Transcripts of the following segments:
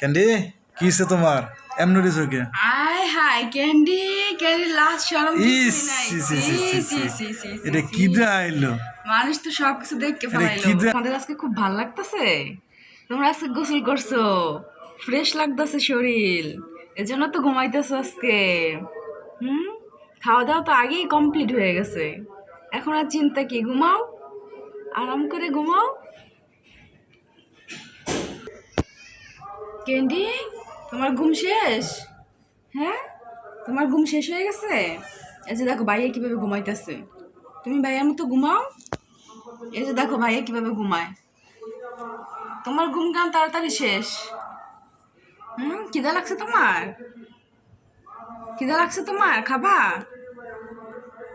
Candy কিসে তোমার এমনি চোখে আয় হাই ক্যান্ডি ক্যান্ডি লাস্ট শরম ইস নাই। সি, সি, সি, সি, সি, এটা। কি আইলো মানুষ তো সব কিছু আরে ফেলাইলো আমাদের আজকে খুব ভালো লাগতেছে তোমরা আজকে গোসল করছ ফ্রেশ লাগতেছে শরীর এজন্য তো ঘুমাইতেছো আজকে হুম খাওয়া দাওয়া তো আগেই কমপ্লিট হয়ে গেছে এখন আর চিন্তা কি ঘুমাও আরাম করে ঘুমাও ক্যান্ডি তোমার ঘুম শেষ? হ্যাঁ? তোমার ঘুম শেষ হয়ে গেছে? এই যে দেখো ভাইয়া কীভাবে ঘুমাইতেছে। তুমি ভাইয়ার মতো ঘুমাও। এই যে দেখো ভাইয়া কীভাবে ঘুমায়। তোমার ঘুম গান তাড়াতাড়ি শেষ? হুম? খিদা লাগছে তোমার? খিদা লাগছে তোমার? খাবা?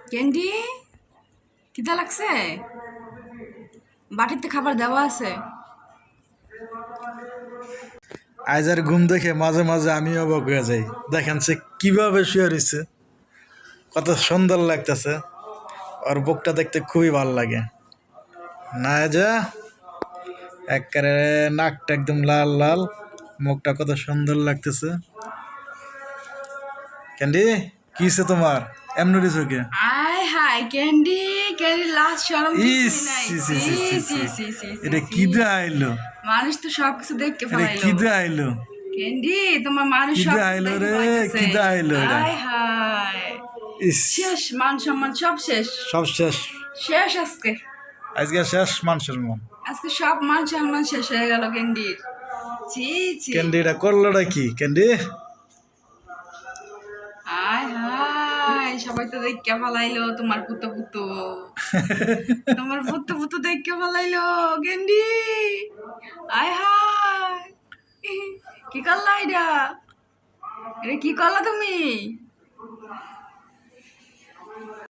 ক্যান্ডি খিদা লাগছে? বাটিতে খাবার দেওয়া আছে। আইজার ঘুম দেখে মাঝে মাঝে আমি অবাক হয়ে যাই। দেখেন সে কীভাবে শুয়ে রয়েছে। কত সুন্দর লাগতেছে। ওর বুকটা দেখতে খুবই ভালো লাগে। না যা একবারে নাকটা একদম লাল লাল। মুখটা কত সুন্দর লাগতেছে। ক্যান্ডি কিসে তোমার? এমনি চোখে ক্যান্ডি লাস্ট ইস এটা কি আইলো মানুষ তো ফেলাইলো কি আইলো ক্যান্ডি তোমার মানুষ সব আইলো রে? কি আইলো হায় শেষ মান সম্মান সব শেষ। সব শেষ। শেষ আজকে। আজকে শেষ আজকে সব মান সম্মান শেষ হয়ে গেল ক্যান্ডির ছি ছি। ক্যান্ডিটা করলোটা কি? ক্যান্ডি সবাই তো দেখতে ফেলাইলো তোমার পুতো পুতো। তোমার পুতো পুতো দেখতে ফেলাইলো গেন্ডি। আয় হায়। কি করলা এটা? এটা কি করলা তুমি?